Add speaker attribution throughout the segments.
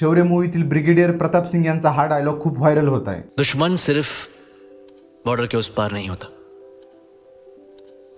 Speaker 1: शौर्य मूवीतील ब्रिगेडियर प्रताप सिंग यांचा हा डायलॉग खूप व्हायरल होत आहे.
Speaker 2: दुश्मन सिर्फ बॉर्डर के उस पार नहीं होता।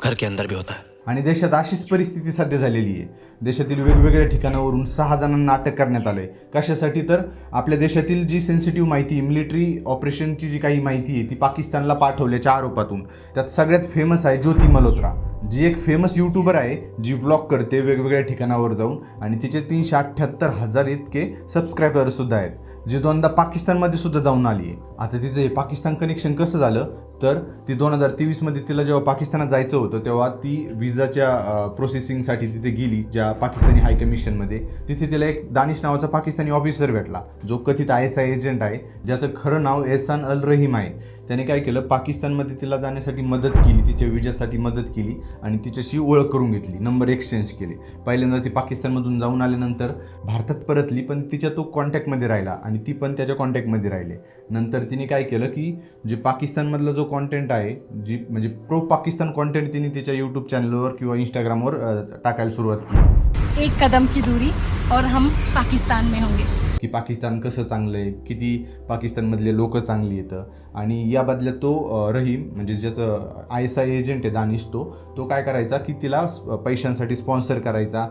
Speaker 2: घर के अंदर भी होता है।
Speaker 1: आणि देशात अशीच परिस्थिती सध्या झालेली आहे. देशातील वेगवेगळ्या ठिकाणावरून सहा जणांना अटक करण्यात आले कशासाठी तर? आपल्या देशातील जी सेन्सिटिव्ह माहिती मिलिटरी ऑपरेशनची जी काही माहिती आहे ती पाकिस्तानला पाठवल्याच्या आरोपातून. त्यात सगळ्यात फेमस आहे ज्योती मल्होत्रा. जी एक फेमस यूट्यूबर आहे जी व्लॉग करते वेगवेगळ्या ठिकाणावर जाऊन आणि तिचे तीनशे अठ्ठ्याहत्तर हजार इतके सबस्क्रायबर सुद्धा आहेत जी दोनदा पाकिस्तानमध्ये सुद्धा जाऊन आली आहे. आता तिचं हे पाकिस्तान कनेक्शन कसं झालं? तर ती दोन हजार तेवीसमध्ये तिला जेव्हा पाकिस्तानात जायचं होतं तेव्हा ती विजाच्या प्रोसेसिंगसाठी तिथे गेली ज्या पाकिस्तानी हाय कमिशनमध्ये तिथे तिला एक दानिश नावाचा पाकिस्तानी ऑफिसर भेटला जो कथित आय एस आय एजंट आहे ज्याचं खरं नाव एहसान अल रहीम आहे. त्याने काय केलं पाकिस्तानमध्ये तिला जाण्यासाठी मदत केली तिच्या विजासाठी मदत केली आणि तिच्याशी ओळख करून घेतली नंबर एक्सचेंज केले. पहिल्यांदा ती पाकिस्तानमधून जाऊन आल्यानंतर भारतात परतली पण तिच्या तो कॉन्टॅक्टमध्ये राहिला आणि ती पण त्याच्या कॉन्टॅक्टमध्ये राहिले. नंतर तिने काय केलं की जे पाकिस्तानमधला जो कॉन्टेंट आहे जी म्हणजे प्रो पाकिस्तान कॉन्टेंट तिने तिच्या यूट्यूब चॅनलवर किंवा इंस्टाग्रामवर टाकायला सुरुवात केली.
Speaker 3: एक कदम की दूरी और हम पाकिस्तान में होंगे।
Speaker 1: की पाकिस्तान कसं चांगलं आहे किती पाकिस्तानमधले लोक चांगली येतं आणि या बदल्यात तो रहीम म्हणजे ज्याचं आय एस आय एजंट आहे दानिश तो तो काय करायचा की तिला पैशांसाठी स्पॉन्सर करायचा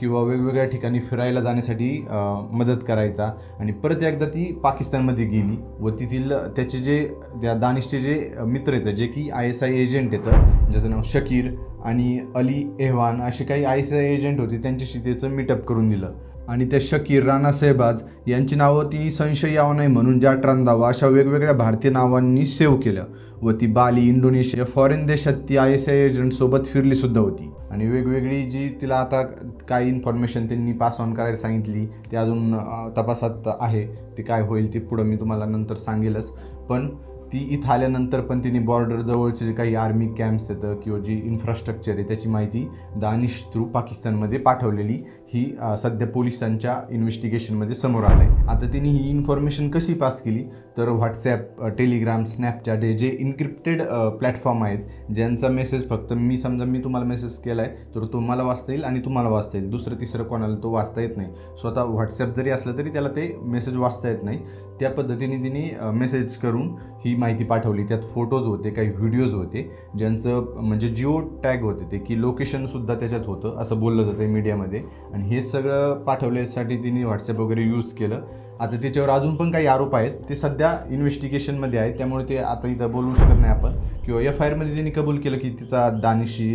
Speaker 1: किंवा वेगवेगळ्या ठिकाणी फिरायला जाण्यासाठी मदत करायचा. आणि परत एकदा ती पाकिस्तानमध्ये गेली व तिथील त्याचे जे त्या दानिशचे जे मित्र येतं जे की आय एस आय एजंट येतं ज्याचं नाव शकीर आणि अली एहवान असे काही आय एस आय एजंट होते त्यांच्याशी त्याचं मीटअप करून दिलं. आणि त्या शकीर राणा सेहबाज यांची नावं तिने संशय यावं नाही म्हणून जाट रांधावा अशा वेगवेगळ्या भारतीय नावांनी सेव्ह केलं. व ती बाली इंडोनेशिया फॉरेन देशात ती आय एस आय एजंटसोबत फिरली सुद्धा होती. आणि वेगवेगळी जी तिला आता काही इन्फॉर्मेशन त्यांनी पास ऑन करायला सांगितली ते अजून तपासात आहे. ते काय होईल ते पुढं मी तुम्हाला नंतर सांगेलच. पण ती इथं आल्यानंतर पण तिने बॉर्डर जवळचे जे काही आर्मी कॅम्प्स येतं किंवा जी इन्फ्रास्ट्रक्चर आहे त्याची माहिती दानिश थ्रू पाकिस्तानमध्ये पाठवलेली. ही सध्या पोलिसांच्या इन्व्हेस्टिगेशनमध्ये समोर आलं आहे आता तिने ही इन्फॉर्मेशन कशी पास केली? तर व्हॉट्सॲप टेलिग्राम स्नॅपचॅट हे जे इन्क्रिप्टेड प्लॅटफॉर्म आहेत ज्यांचा मेसेज फक्त मी समजा मी तुम्हाला मेसेज केला आहे तर तुम्हाला वाचता येईल आणि तुम्हाला वाचता येईल. दुसरं तिसरं कोणाला तो वाचता येत नाही. स्वतः व्हॉट्सॲप जरी असलं तरी त्याला ते मेसेज वाचता येत नाही. त्या पद्धतीने तिने मेसेज करून ही माहिती पाठवली त्यात फोटोज होते काही व्हिडिओज होते. ज्यांचं म्हणजे जिओ टॅग होते ते की लोकेशनसुद्धा त्याच्यात होतं असं बोललं जातं आहे मीडियामध्ये आणि हे सगळं पाठवण्यासाठी तिने व्हॉट्सअप वगैरे यूज केलं. आता त्याच्यावर अजून पण काही आरोप आहेत ते सध्या इन्व्हेस्टिगेशनमध्ये आहेत त्यामुळे ते आता इथं बोलू शकत नाही आपण. किंवा एफ आय आरमध्ये त्यांनी कबूल केलं की तिचा दानिशी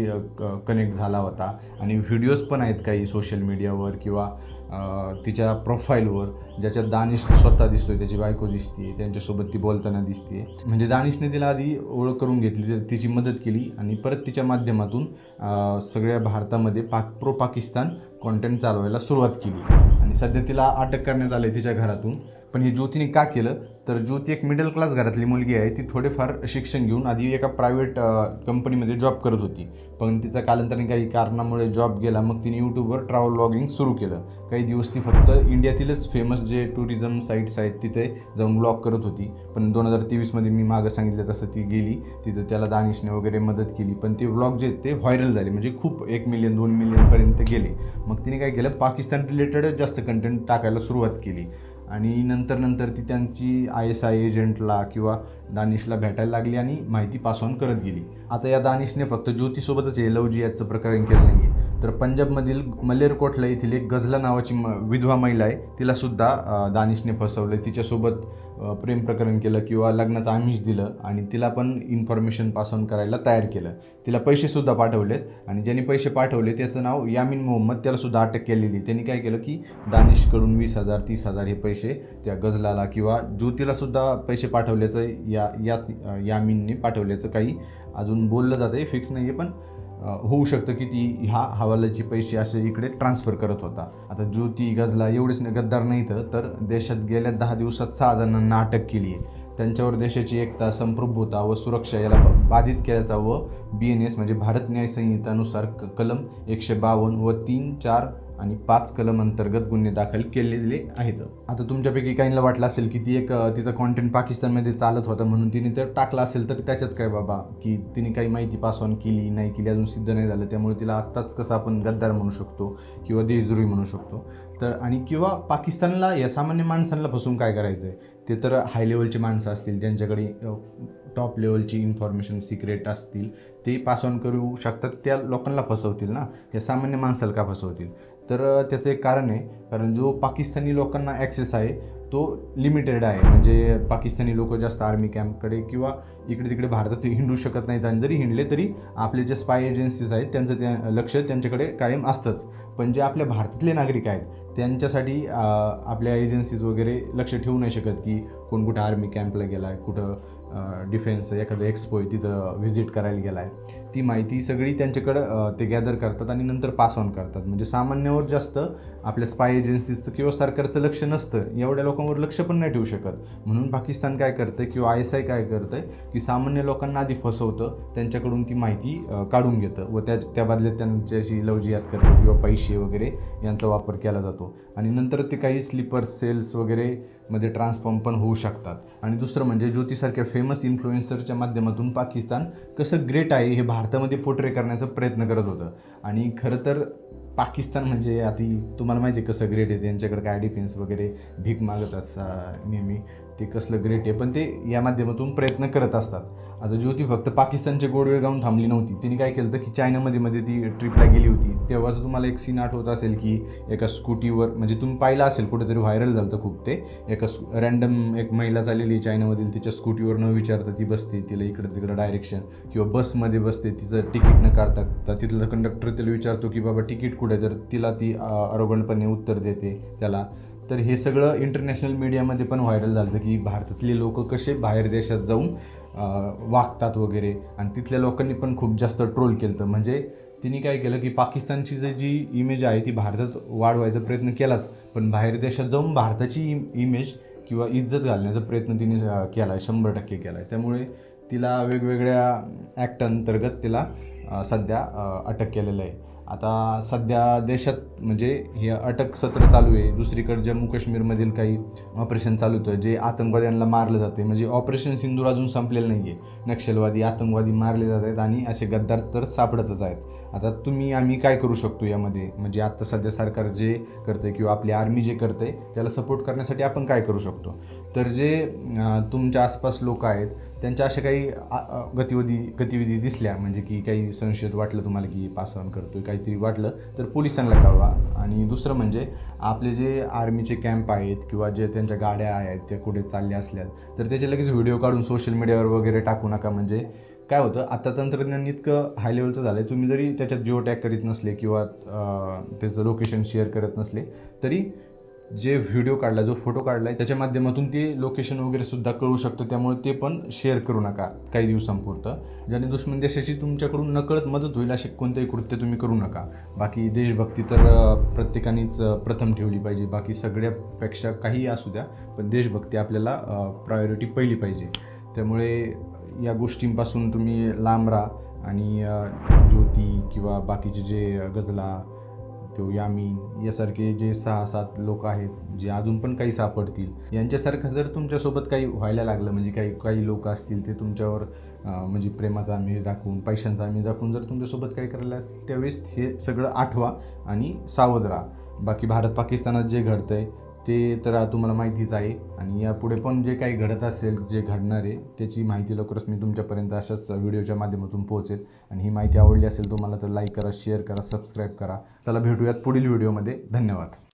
Speaker 1: कनेक्ट झाला होता. आणि व्हिडिओज पण आहेत काही सोशल मीडियावर किंवा तिच्या प्रोफाईलवर ज्याच्यात दानिश स्वतः दिसतोय त्याची बायको दिसते त्यांच्यासोबत ती बोलताना दिसते म्हणजे दानिशने तिला आधी ओळख करून घेतली तर तिची मदत केली आणि परत तिच्या माध्यमातून सगळ्या भारतामध्ये पाक प्रो पाकिस्तान कॉन्टेंट चालवायला सुरुवात केली. आणि सध्या तिला अटक करण्यात आली तिच्या घरातून. पण हे ज्योतीने का केलं? तर ज्योती एक मिडल क्लास घरातली मुलगी आहे. ती थोडेफार शिक्षण घेऊन आधी एका प्रायव्हेट कंपनीमध्ये जॉब करत होती. पण तिचा कालांतराने काही कारणामुळे जॉब गेला. मग तिने यूट्यूबवर ट्रॅव्हल ब्लॉगिंग सुरू केलं. काही दिवस ती फक्त इंडियातीलच फेमस जे टुरिझम साईट्स आहेत तिथे जाऊन ब्लॉग करत होती. पण दोन हजार तेवीसमध्ये मी मागं सांगितलं तसं ती गेली. तिथं त्याला दानिशने वगैरे मदत केली. पण ते ब्लॉग जे ते व्हायरल झाले. म्हणजे खूप एक मिलियन दोन मिलियनपर्यंत गेले. मग तिने काय केलं? पाकिस्तान रिलेटेडच जास्त कंटेंट टाकायला सुरुवात केली. आणि नंतर नंतर ती त्यांची आय एस आय एजंटला किंवा दानिशला भेटायला लागली आणि माहिती पास ऑन करत गेली. आता या दानिशने फक्त ज्योतीसोबतच हे याचं जियाचं प्रकरण केलं नाही तर पंजाबमधील मलेरकोटला येथील एक गझला नावाची म विधवा महिला आहे. तिलासुद्धा दानिशने फसवलं तिच्यासोबत प्रेम प्रकरण केलं किंवा लग्नाचं आमिष दिलं आणि तिला पण इन्फॉर्मेशन पास ऑन करायला तयार केलं. तिला पैसेसुद्धा पाठवलेत आणि ज्यांनी पैसे पाठवले त्याचं नाव यामिन मोहम्मद. त्यालासुद्धा अटक केलेली. त्यांनी काय केलं की दानिशकडून वीस हजार तीस हजार हे पैसे त्या गझलाला किंवा ज्योतीलासुद्धा पैसे पाठवल्याचं या याच यामिनने पाठवल्याचं काही अजून बोललं जातं आहे फिक्स नाही आहे पण होऊ शकतं की ती ह्या हवालाचे पैसे असे इकडे ट्रान्सफर करत होता. आता ज्योती गजला एवढेच गद्दार नाही तर तर देशात गेल्या दहा दिवसात सहा जणांना अटक केली आहे. त्यांच्यावर देशाची एकता संप्रभुता व सुरक्षा याला बाधित केल्याचा व बी एन एस म्हणजे भारत न्याय संहितानुसार क- कलम एकशे बावन्न व तीन चार आणि पाच कलम अंतर्गत गुन्हे दाखल केलेले आहेत. आता तुमच्यापैकी काहींना वाटलं असेल की ती एक तिचा तिचं कॉन्टेंट पाकिस्तानमध्ये चालत होता म्हणून तिने तर टाकलं असेल तर त्याच्यात काय बाबा? की तिने काही माहिती पास ऑन केली नाही केली अजून सिद्ध नाही झालं त्यामुळे तिला आत्ताच कसं आपण गद्दार म्हणू शकतो किंवा देशद्रोही म्हणू शकतो. तर आणि किंवा पाकिस्तानला या सामान्य माणसांना फसवून काय करायचं आहे ते तर हाय लेवलची माणसं असतील त्यांच्याकडे टॉप लेवलची इन्फॉर्मेशन सिक्रेट असतील ते पास ऑन करू शकतात त्या लोकांना फसवतील ना? या सामान्य माणसाला का फसवतील? तर त्याचं एक कारण आहे. कारण जो पाकिस्तानी लोकांना ॲक्सेस आहे तो लिमिटेड आहे. म्हणजे पाकिस्तानी लोक जास्त आर्मी कॅम्पकडे किंवा इकडे तिकडे भारतात हिंडू शकत नाहीत. आणि जरी हिंडले तरी आपले जे स्पाय एजन्सीज आहेत त्यांचं त्या लक्ष त्यांच्याकडे कायम असतंच. पण जे आपल्या भारतातले नागरिक आहेत त्यांच्यासाठी आपल्या एजन्सीज वगैरे लक्ष ठेवू नाही शकत की कोण कुठं आर्मी कॅम्पला गेला आहे कुठं डिफेन्स एखादं एक्सपो आहे तिथं व्हिजिट करायला गेला आहे ती माहिती सगळी त्यांच्याकडं ते गॅदर करतात आणि नंतर पास ऑन करतात. म्हणजे सामान्यावर जास्त आपल्या स्पाय एजन्सीजचं किंवा सरकारचं लक्ष नसतं एवढ्या लोकांवर लक्ष पण नाही ठेवू शकत. म्हणून पाकिस्तान काय करतं किंवा आय एस आय काय करतं की सामान्य लोकांना आधी फसवतं त्यांच्याकडून ती माहिती काढून घेतं व त्या त्या बदल्यात त्यांच्याशी लवजियात करतं किंवा पैसे वगैरे यांचा वापर केला जातो. आणि नंतर ते काही स्लीपर सेल्स वगैरे मध्ये ट्रान्सफॉर्म पण होऊ शकतात. आणि दुसरं म्हणजे ज्योतीसारख्या फेमस इन्फ्लुएन्सरच्या माध्यमातून पाकिस्तान कसं ग्रेट आहे हे भारत भारतामध्ये पोट्रे करण्याचा प्रयत्न करत होतं. आणि खरं तर पाकिस्तान म्हणजे आधी तुम्हाला माहिती आहे कसं ग्रेट आहे त्यांच्याकडे काय डिफेन्स वगैरे भीक मागत असा नेहमी. ते कसलं ग्रेट आहे. पण ते या माध्यमातून प्रयत्न करत असतात. आता ज्योती फक्त पाकिस्तानचे गोडवे गाऊन थांबली नव्हती. तिने काय केलं होतं की चायनामध्ये मध्ये ती ट्रिपला गेली होती. तेव्हाच तुम्हाला एक सीन आठवत असेल की एका स्कूटीवर म्हणजे तुम्ही पाहिलं असेल कुठेतरी व्हायरल झालं तर खूप ते. एका रँडम एक महिला चाललेली चायनामधील. तिच्या स्कूटीवर न विचारता ती बसते तिला इकडं तिकडं डायरेक्शन किंवा बसमध्ये बसते तिचं तिकीट न काढता. तर तिथला कंडक्टर तिला विचारतो की बाबा तिकीट कुठे तर तिला ती अरोगणपणे उत्तर देते. त्याला तर हे सगळं इंटरनॅशनल मीडियामध्ये पण व्हायरल झालं की भारतातले लोक कसे बाहेर देशात जाऊन वागतात वगैरे. आणि तिथल्या लोकांनी पण खूप जास्त ट्रोल केलं होतं म्हणजे तिने काय केलं की पाकिस्तानची जी जी इमेज आहे ती भारतात वाढवायचा प्रयत्न केलाच. पण बाहेर देशात जाऊन भारताची इम इमेज किंवा इज्जत घालण्याचा प्रयत्न तिने केला आहे शंभर टक्के केला आहे त्यामुळे तिला वेगवेगळ्या ॲक्ट अंतर्गत तिला सध्या अटक केलेलं आहे. आता सध्या देशात म्हणजे हे अटक सत्र चालू आहे. दुसरीकडे जम्मू काश्मीरमधील काही ऑपरेशन चालू होतं जे आतंकवाद्यांना मारलं जाते. म्हणजे ऑपरेशन सिंदूर अजून संपलेलं नाही आहे नक्षलवादी आतंकवादी मारले जात आहेत आणि असे गद्दार तर सापडतच आहेत. आता तुम्ही आम्ही काय करू शकतो यामध्ये? म्हणजे आत्ता सध्या सरकार जे करतं किंवा आपली आर्मी जे करते त्याला सपोर्ट करण्यासाठी आपण काय करू शकतो? तर जे तुमच्या आसपास लोक आहेत त्यांच्या अशा काही गतिविधी गतिविधी दिसल्या? म्हणजे की काही संशयित वाटलं तुम्हाला की पास करतोय काही काहीतरी वाटलं तर पोलिसांना कळवा. आणि दुसरं म्हणजे आपले जे आर्मीचे कॅम्प आहेत किंवा जे त्यांच्या गाड्या आहेत त्या कुठे चालल्या असल्या तर त्याचे लगेच व्हिडिओ काढून सोशल मीडियावर वगैरे टाकू नका. म्हणजे काय होतं आता तंत्रज्ञान इतकं हाय लेवलचं झालं आहे तुम्ही जरी त्याच्यात जिओ टॅग करीत नसले किंवा त्याचं लोकेशन शेअर करत नसले तरी जे व्हिडिओ काढला जो फोटो काढला आहे त्याच्या माध्यमातून ते लोकेशन वगैरे सुद्धा कळू शकतं. त्यामुळे ते पण शेअर करू नका काही दिवसांपुरतं. ज्याने दुश्मन देशाची तुमच्याकडून नकळत मदत होईल असे कोणतेही कृत्य तुम्ही करू नका. बाकी देशभक्ती तर प्रत्येकानेच प्रथम ठेवली पाहिजे. बाकी सगळ्यापेक्षा काहीही असू द्या पण देशभक्ती आपल्याला प्रायोरिटी पहिली पाहिजे. त्यामुळे या गोष्टींपासून तुम्ही लांब राहा आणि ज्योती किंवा बाकीचे जे गजला तो यामीन यासारखे जे सहा सात लोक आहेत जे अजून पण काही सापडतील यांच्यासारखं जर तुमच्यासोबत काही व्हायला लागलं म्हणजे काही काही लोक असतील ते तुमच्यावर म्हणजे प्रेमाचा आमिष दाखवून पैशांचा आमिष दाखवून जर तुमच्यासोबत काही करायला असतील त्यावेळेस हे सगळं आठवा आणि सावध राहा. बाकी भारत पाकिस्तानात जे घडतं आहे ते तर तुम्हाला माहितीच आहे. आणि यापुढे पण जे काही घडत असेल जे घडणार आहे त्याची माहिती लवकरच मी तुमच्यापर्यंत अशाच व्हिडिओच्या माध्यमातून पोहोचेल. आणि ही माहिती आवडली असेल तुम्हाला तर लाईक करा शेअर करा सबस्क्राईब करा. चला भेटूयात पुढील व्हिडिओमध्ये. धन्यवाद.